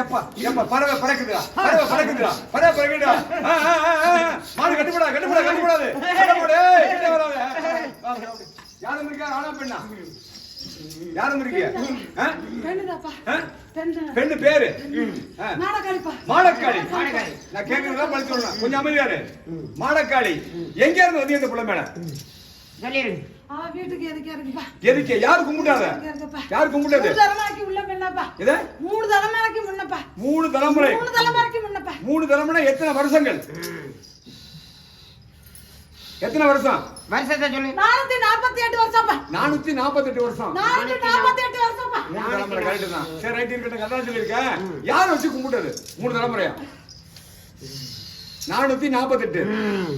எப்பா எப்பா பறவை பறக்குதுடா பறவை பறக்குதுடா பறவை பறக்குதுடா. மாடு கட்டுப்படா கட்டுப்படா கட்டுப்படாது. கட்டுப்படு கிட்ட வராத. யாரும் இருக்கா? ஆனா பெண்ணா? யாரும் இருக்கீங்க? பெண்ணு பேரு? மாடக்காளி. நான் பதில் சொல்லணும் கொஞ்சம் அமைதியாரு மாடக்காளி. எங்க இருந்து வந்து இந்த புள்ள மேல? சொல்லிருங்க அவ வீட்டுக்கு எதுக்கு இருக்குப்பா எதுக்கு? யாரு கும்பிட்டாத? யார் கும்பிட்டது? மூணு தலைமுறைக்கு உள்ள பெண்ணாப்பா இத மூணு தலைமுறைக்கு முன்னப்பா. மூணு தலைமுறை. மூணு தலைமுறைக்கு முன்னப்பா. மூணு தலைமுறை எத்தனை வருஷங்கள்? எத்தனை வருஷம்? வருஷத்தை சொல்லு. நானூத்தி நாற்பத்தி எட்டு வருஷம்ப்பா. நானூத்தி நாற்பத்தி எட்டு வருஷம். நானூத்தி நாற்பத்தி எட்டு வருஷம்ப்பா தலைமுறை கரெக்ட் தான். சரி ரைட் இருக்கட்டும். கதான் சொல்லியிருக்கேன் யார் வச்சு கும்பிட்டது? மூணு தலைமுறையா? நானூத்தி நாற்பத்தெட்டு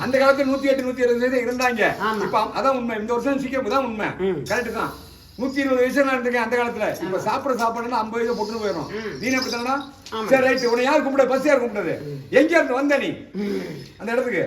அந்த காலத்துல நூத்தி எட்டு நூத்தி இருபது வயசு இருந்தாங்க. இப்ப அதான் உண்மை. இந்த வருஷம் சீக்கிரம் தான் உண்மை. கரெக்ட் தான். நூத்தி இருபது வயசு நான் இருந்திருக்கேன் அந்த காலத்துல. இப்ப சாப்பிட சாப்பாடுனா ஐம்பது வயசு பொட்டு போயிடும் நீ ஆமா. சரி ரைட் உன்னை யார் கும்பிட பஸ் யார் கும்பிட்டது எங்க இருந்து வந்த நீ? அந்த இடத்துக்கு.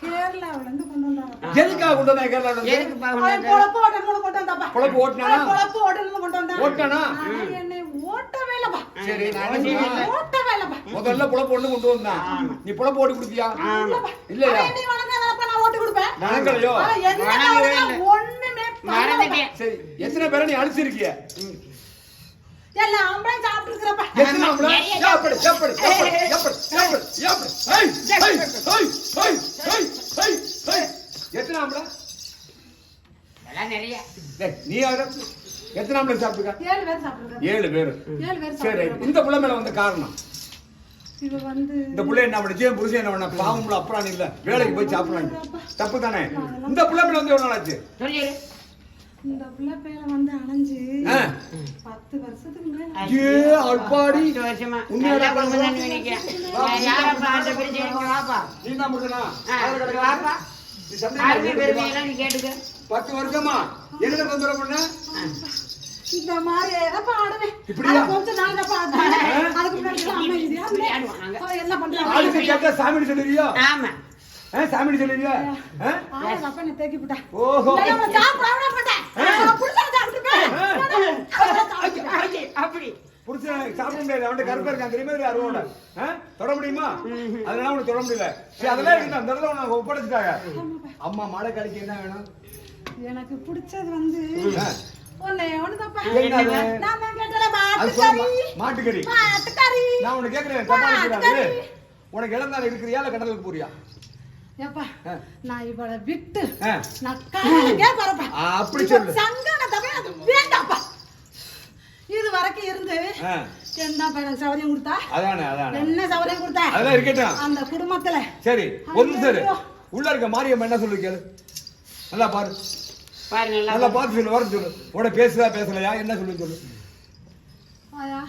கேரளாவுல இருந்து கொண்டு வந்தாங்க. எதுக்காக கொண்டு வந்தா கேரளா எதுக்கு பாவம் பொழப்பு ஓட்டணும்னு கொண்டு வந்தாப்பா. பொழப்பு ஓட்டுனானா? அவன் பொழப்பு ஓட்டணும்னு கொண்டு வந்தான் ஓட்டுனானா? நான் என்னை ஓட்டவே இல்லப்பா. சரி நான் அவசியம் என்ன இல்லை. ஓட்டவே இல்லப்பா. முதல்ல புலப்பு ஒண்ணு கொண்டு வந்தான் நீ புலப்பு ஓடி கொடுத்தியா இல்லப்பா. இல்லையா? அவன் என்னை வணங்காதப்பா நான் ஓட்டி கொடுப்பேன். வணங்கலையோ அவன் என்ன வணங்கவே வணங்க இல்லை. ஒண்ணுமே பண்ணலப்பா. மறந்துட்டேன். சரி எத்தனை பேரை நீ அழிச்சிருக்கிய சாப்பிட்டு இருக்கிறப்பா எத்தனை ஆம்பளை? எப்படி, எப்படி, எப்படி, எப்படி, எப்படி, எப்படி? ஏய், ஏய், ஏய், ஏய், ஏய், ஏய், ஏய். எத்தனை ஆம்பளை? அதெல்லாம் நிறைய. டேய், நீ யாரு? எத்தனை ஆம்பளை சாப்பிட்டுருக்க? ஏழு பேர் சாப்பிட்டு ஏழு பேரு. ஏழு பேர் சரி இந்த புள்ள மேல வந்த காரணம்? இந்த புள்ள என்ன என் புருஷன் என்ன பண்ண பாவம் அப்புறம் இல்ல. வேலைக்கு போய் சாப்பிடலாம் தப்பு தானே? இந்த புள்ள மேல வந்து எவ்வளவு ஆச்சு? இந்த பிள்ளை பேரை வந்து அணைஞ்சு. பத்து வருஷத்துக்கு மேல ஏ அல்பாடி பத்து வருஷமா. உண்மையாடா நல்லா குடும்பம் தான் நினைக்கிறேன். நான் யாரப்பா அந்த பிரச்சனை வாப்பா. நீ தான் புருஷனா ஆ, அவரை கிடக்கு. வாப்பா. நீ சந்தேகம் ஆர்மி இல்லை. பெருமையெல்லாம் நீ கேட்டுக்க. பத்து வருஷமா? என்ன தொந்தரவு பண்ண? இந்த மாதிரி கொஞ்சம் அதுக்கு முன்னாடி எல்லாம் அமைதியா இப்படி. ஆடுவாங்க. அவன் என்ன கேட்டா சாமின்னு சொல்லுறியோ? ஆமா. சாமின்னு சொல்லுறியோ? அப்பா என்னை தேக்கி விட்டா ஓஹோ இல்லைன்னா அவனை சாப்பிட விட மாட்டேன். அவன் புருஷனை சாப்பிட்டுருப்பேன். அவனை சாப்பிட்டுருப்பேன். அப்படி, புருஷன் சாப்பிட முடியாது அவன்கிட்ட கருப்பா இருக்கான் தெரியுமா அருவோட? தொட முடியுமா அதனால அவனுக்கு தொட முடியல சரி அதெல்லாம் அந்த இடத்துல உனக்கு ஒப்படைச்சிட்டாங்க அம்மா மாடை கழிக்க என்ன வேணும் எனக்கு பிடிச்சது வந்து மாட்டுக்கறி. நான் உனக்கு நினைக்கிறாரு உனக்கு இளந்தால இருக்கிறியா இல்ல கடலுக்கு போறியா ஏப்பா. நான் இவளை விட்டு. நான் கடலுக்கே வரப்பா. ஆ, அப்படி சொல்லு. சங்கடத்தவே அது வேண்டாப்பா. இது வரைக்கும் இருந்து ஆ. என்னப்பா எனக்கு சௌரியம் கொடுத்தா அதானே அதானே என்ன சௌரியம் கொடுத்தா அதெல்லாம் இருக்கட்டும் அந்த குடும்பத்துல சரி ஒன்று சரி. உள்ள இருக்க மாரியம்மா என்ன சொல்லு கேளு நல்லா பாரு பாரு நல்லா நல்லா பார்த்து சொல்லு வர சொல்லு உட பேசுதா பேசலையா என்ன சொல்லு சொல்லு ஆயா.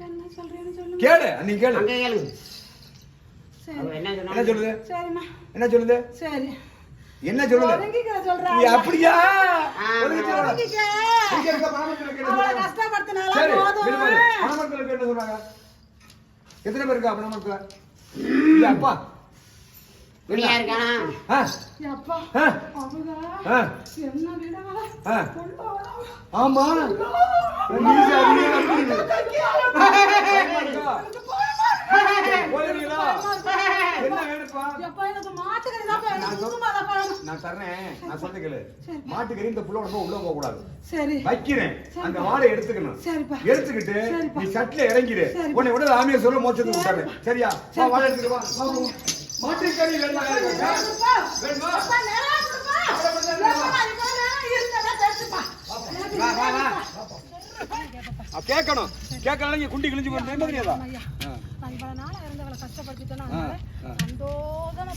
என்ன சொல்றேன்னு சொல்லுங்க கேளு நீ கேளு அவ என்ன சொல்லுது? என்ன சொல்லுது? சரி. என்ன சொல்லுது? ஒதுங்கிக்கிற சொல்றா. நீ அப்படியா? எத்தனை பேர் இருக்கா அப்பா. ஆமா? என்ன வேணுப்பா. நான் தர்றேன். நான் சொல்ல கேளு. மாட்டுக்கறி இந்த புள்ள உடம்பு உள்ள போக கூடாது சரி. வைக்கிறேன். அந்த வாழை எடுத்துக்கணும். சரிப்பா. எடுத்துக்கிட்டு. நீ இறங்கிடு. உன்னை விட ஆமிய சொல்ல மோச்சத்துக்கு விட்டாரு. சரியா? வா வாழை எடுத்துட்டு வா. மாட்டுக்கறி வேணுமா? வேணுமா? கேட்கணும். கேட்கலாம் குண்டி கிழிஞ்சு போய் தெரியாதா?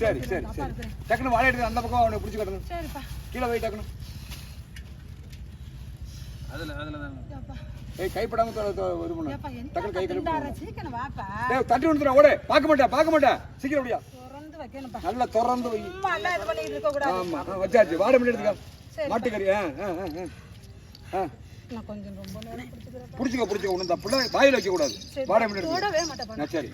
சரி. சரி சரி. டக்குனு வாழை எடுத்து அந்த பக்கம் அவனை பிடிச்சி கட்டணும் சரிப்பா கீழே போய் டக்குனு ஏய் கைப்படாம இது பண்ணு டக்குனு கை கழுவி திண்டாடுற? சீக்கிரம் வாப்பா. ஏய் தட்டி விழுந்துடா ஓடு பார்க்க மாட்டேன் பார்க்க மாட்டேன் சீக்கிரம் முடியா திறந்து வைக்கணும்ப்பா. நல்லா திறந்து வை சும்மா எல்லாம் இது பண்ணிட்டு இருக்கக்கூடாது. ஆமா வச்சாச்சு வாடை பண்ணி எடுத்துக்க. மாட்டுக்கறி. ஆ நான் கொஞ்சம் ரொம்ப நேரம் பிடிச்சிக்கிறேன் பிடிச்சிக்க பிடிச்சிக்க. ஒன்றும் வாயில் வைக்கக்கூடாது. வாடகை மீன் போடவே சரி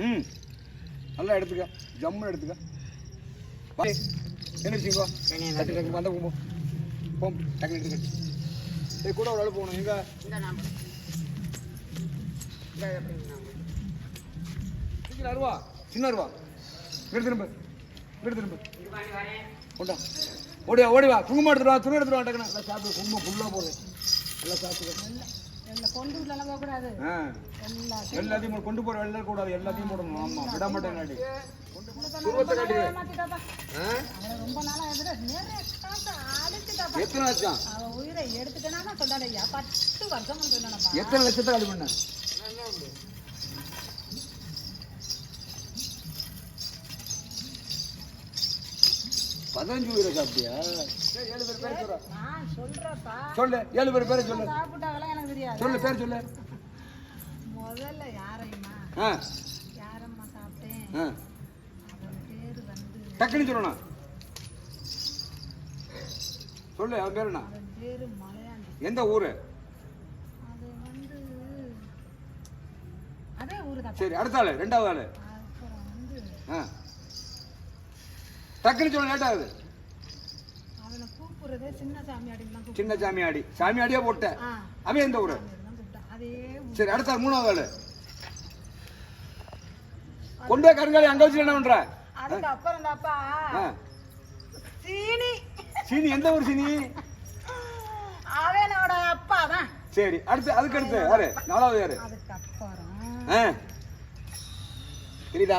ம். நல்லா எடுத்துக்க. ஜம்முன்னு எடுத்துக்க. என்ன வச்சுக்கோ அந்த போம் டக்குன்னு எடுத்துக்க. இது கூட ஒரு அளவு போகணும். எங்கே? சின்ன அருவா. சின்ன அருவா. வீடு திரும்ப. வீடு திரும்ப. கொண்டா. ஓடிவா ஓடிவா. குங்குமம் எடுத்துட்டு வா துணி எடுத்துருவா வா டக்குன்னு. நல்லா சாப்பிட்டு குங்குமம் ஃபுல்லாக போகுது. நல்லா சாப்பிட்டு கொண்டு உள்ளலாம் போகக்கூடாது எல்லாத்தையும் கொண்டு போற வெளில கூடாது. எல்லாத்தையும் போடணும் ஆமா. விட மாட்டேன் ரொம்ப நாளா எத்தனை லட்சம்? உயிரை எடுத்துட்டேன்னா சொல்லாத பத்து வருஷம் சொன்னா எத்தனை லட்சத்தை அது பண்ண? பதினஞ்சு உயிரை சாப்பிட்டியா? ஏழு பேர் பேர் சொல்ற. சொல்லு ஏழு பேர் பேர் சொல்லு. சொல்லு பேர் சொல்லு. முதல்ல யாரையுமா யாரம்மா சாப்பிட்டேன்? டக்குன்னு சொல்லணும். சொல்லு அவன் பேர் என்ன எந்த ஊரு? சரி அடுத்த ஆள் ரெண்டாவது ஆளு. டக்குன்னு சொல்ல லேட் ஆகுது சின்ன சாமியாடி சாமியாடியே போட்டேன் அவன் எந்த ஊரு? சரி அடுத்த மூணாவது ஆளு. கொண்டு கருங்காலி அங்க வச்சு என்ன பண்ற? அதுக்கு அப்புறம் தாப்பா ஆ. சீனி. சீனி எந்த ஊர் சீனி? அவனோட அப்பா தான். சரி அடுத்து அதுக்கு அடுத்து யாரு? நாலாவது யாரு? அதுக்கு அப்புறம் ஆ. தெரியுதா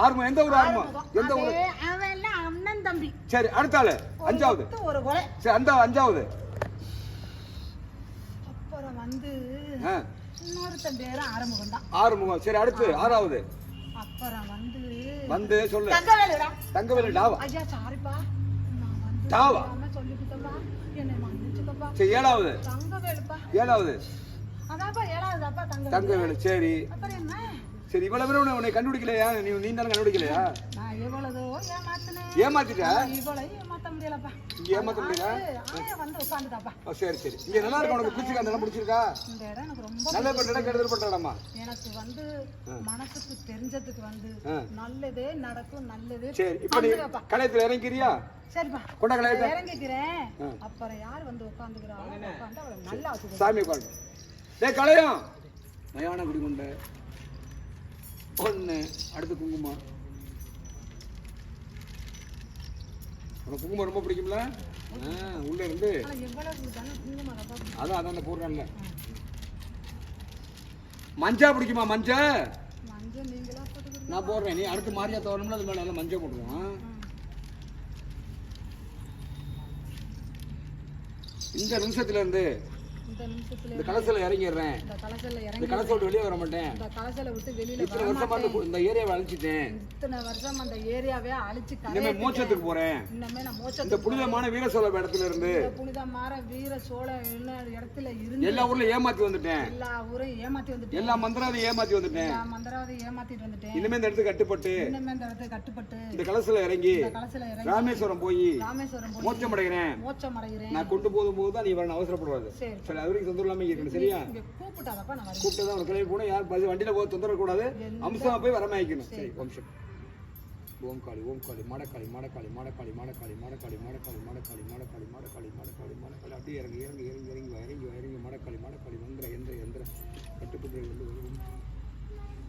ஆறுமுகம் எந்த ஊர் ஆர்மம் எந்த ஊர் அதே அவன் எல்லாம் அண்ணன் தம்பி சரி அடுத்த ஆளு அஞ்சாவது. ஒரு கொலை சரி அந்த அஞ்சாவது. அப்புறம் வந்து. இன்னொருத்தன் பேரு ஆறுமுகம் தான் ஆறுமுகம். சரி அடுத்து ஆறாவது. அப்புறம் வந்து வந்து சொல்லு. தங்கவேலுடா. தங்கவேலு டாவா. ஐயா சாரிப்பா. டாவா? சொல்லிக்கிட்டப்பா என்னை மன்னிச்சுக்கப்பா. சரி ஏழாவது. தங்கவேலுப்பா. ஏழாவது. அதான்ப்பா ஏழாவதாப்பா தங்கவேலு. தங்கவேலு சரி. அப்புறம் என்ன? சரி இவ்வளவு உன்னை- கண்டுபிடிக்கலையா? நீ நீ தானே கண்டுபிடிக்கலையா? நான் எவ்வளதோ ஏமாத்தினேன் ஏமாத்திட்ட? ஏமாத்த முடியலப்பா. இங்க ஏமாத்த முடியல? வந்து உட்காந்துட்டாப்பா ஓ, சரி சரி. இங்க நல்லா இருக்கும் உனக்கு பிடிச்சிருக்கா அந்த இடம் பிடிச்சிருக்கா? இந்த இடம் எனக்கு ரொம்ப நல்ல பட்ட இடம் கெடுதல் பட்ட இடமா எனக்கு வந்து மனசுக்கு தெரிஞ்சதுக்கு வந்து. நல்லதே நடக்கும் நல்லதே சரி இப்போ நீ. கலையத்துல இறங்கிக்கிறியா? சரிப்பா. கொண்ட கலையத்தை இறங்கிக்கிறேன். அப்புறம் யார் வந்து உட்காந்துக்கிறாங்க உட்காந்து அவளை நல்லா வச்சுக்கோ. சாமி உட்காந்து டேய் கலையம் மயான குடி கொண்ட ஒன்று அடுத்து குங்குமம். உனக்கு குங்குமம் ரொம்ப பிடிக்கும்ல? உள்ள இருந்து. அதான் அதான் அந்த போடுறான்ல. மஞ்சா பிடிக்குமா மஞ்சா? நான் போடுறேன். நீ அடுத்து மாரியா தோறணும்ல அது மேலே நல்லா மஞ்சள் போட்டுருவோம் இந்த நிமிஷத்துல இந்த நிமிஷத்துல இந்த கலசல இறங்கிடுறேன். இந்த கலசல்ல இந்த இறங்கி வெளியே வர மாட்டேன். இந்த கலசலை விட்டு வெளியில இத்தனை வர வருஷமா இந்த ஏரியாவை அழிச்சிட்டேன் இத்தனை வருஷம் அந்த ஏரியாவே அழிச்சு இனிமே கரையை மோட்சத்துக்கு போறேன். இன்னமே நான் இந்த புனிதமான வீர சோழ இடத்துல இருந்து புனிதமாற வீர சோழ என்ன இடத்துல இருந்து எல்லா ஊர்லயும் ஏமாத்தி வந்துட்டேன். எல்லா ஊரையும் ஏமாத்தி வந்துட்டேன். எல்லா மந்திராவையும் ஏமாத்தி வந்துட்டேன். எல்லா மந்திராவது ஏமாத்திட்டு வந்துட்டேன். இனிமே இந்த இடத்துக்கு கட்டுப்பட்டு இன்னமே இந்த இடத்துக்கு கட்டுப்பட்டு இந்த கலசல இறங்கி இந்த கலசல இறங்கி ராமேஸ்வரம் போய் ராமேஸ்வரம் போய் மோட்சம் அடைகிறேன் மோட்சம் அடைகிறேன் நான் கொண்டு போதும் போது தான் நீ வரணும் அவசரப்படாது சரி. சரி அது வரைக்கும் தொந்தரவு இல்லாம இருக்கணும் சரியா கூப்பிட்டு தான் உனக்கு கிளம்பி போனா யார் வண்டியில போக தொந்தரவு கூடாது அம்சமா போய் வரமாயிக்கணும் சரி வம்சம் ஓம் காளி ஓம் காளி மாடக்காளி மாடக்காளி மாடக்காளி மாடக்காளி மாடக்காளி மாடக்காளி மாடக்காளி மாடக்காளி மாடக்காளி மாடக்காளி மாடக்காளி அப்படியே இறங்கி இறங்கி இறங்கி இறங்கி இறங்கி இறங்கி மாடக்காளி மாடக்காளி மந்திர எந்திர எந்திர கட்டுப்பட்டு வந்து வரும்.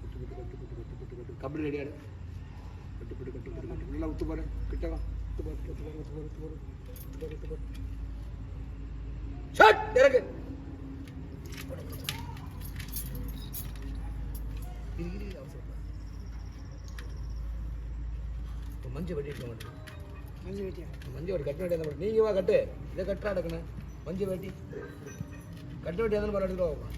கட்டுப்பட்டு கட்டுப்பட்டு கட்டுப்பட்டு கட்டு கபடி ரெடியாடு கட்டுப்பட்டு கட்டுப்பட்டு கட்டு நல்லா உத்து பாரு கிட்ட வா உத்து பாரு உத்து பாரு உத்து பாரு உத்து பாரு உத்து பாரு உத்து பாரு ஷட் இறங்கு மஞ்சள் வெட்டிட்டு மாட்டேன் மஞ்சள் வெட்டியா? மஞ்சள் வெட்டி கட்டு வெட்டி அந்த நீங்க வா கட்டு. இதை கட்டா எடுக்கணும். மஞ்சள் வெட்டி. கட்டு வெட்டி அந்த பாரு எடுத்துட்டு வாப்பா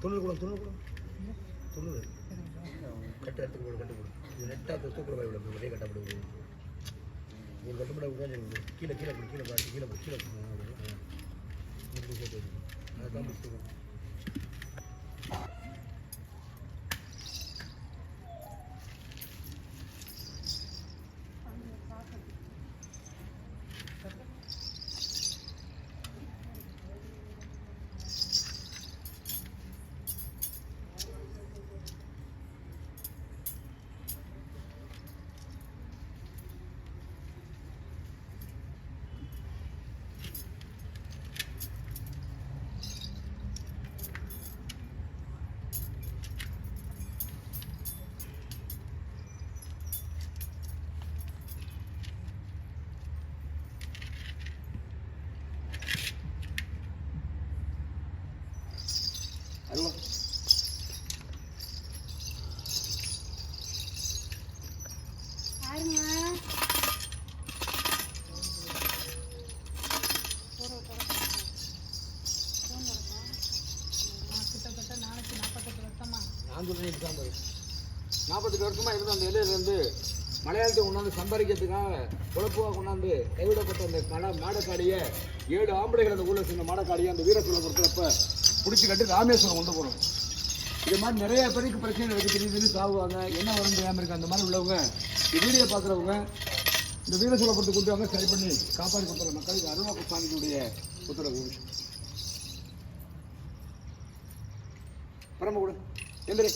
துணு கூட துணு கூட. துணு. கட்டு எடுத்து கட்டு போடு இது நெட்டாக தூக்கிற போய் விட ஒரே கட்டப்படு ஒரு கட்டுப்பட உட்காந்து கீழே கீழே போடு கீழே கீழே கீழே போடு கீழே போடு அதான் புஸ்தகம் நாற்பத்தெட்டு வருஷமாக இருந்த அந்த இலையிலேருந்து மலையாளத்தை கொண்டாந்து சம்பாதிக்கிறதுக்காக குழப்பமாக கொண்டாந்து கைவிடப்பட்ட அந்த கட மாடக்காடியை ஏழு ஆம்பளைகள் அந்த ஊரில் சேர்ந்த மாடக்காடியை அந்த வீரத்தில் கொடுக்குறப்ப பிடிச்சி கட்டி ராமேஸ்வரம் கொண்டு போகிறோம் இது மாதிரி நிறைய பேருக்கு பிரச்சனை திடீர் திடீர்னு சாவுவாங்க என்ன வரும் தெரியாமல் இருக்குது அந்த மாதிரி உள்ளவங்க இந்த வீடியோ பார்க்குறவங்க இந்த வீர சொல்லப்பட்டு கொண்டு வாங்க சரி பண்ணி காப்பாற்றி கொடுத்துற மக்களுக்கு அருணா சாமிக்குடைய உத்தரவு. பரம கூட எந்திரி.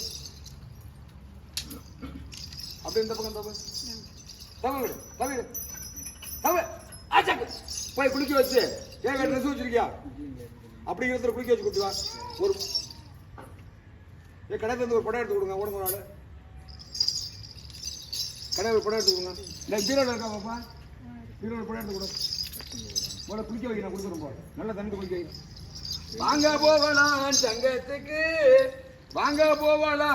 அப்படி இந்த பக்கம் தப்பு தமிழ் தமிழ் தமிழ் ஆச்சாக்கு. போய் குளிக்க வச்சு ஏன் ட்ரெஸ் வச்சிருக்கியா? அப்படிங்கிறத குளிக்க வச்சு கொடுத்துவா ஒரு ஏ கடையில் இருந்து ஒரு படம் எடுத்து கொடுங்க ஓடுங்க நாள் கடையில் ஒரு படம் எடுத்து கொடுங்க. இல்லை பீரோட இருக்கா பாப்பா? பீரோட படம் எடுத்து கொடு. முதல்ல குளிக்க வைக்கிறேன் கொடுக்குறோம் போ. நல்லா தண்ணி குளிக்க வைக்கிறேன். வாங்க போகலாம் சங்கத்துக்கு. வாங்க போவாளா?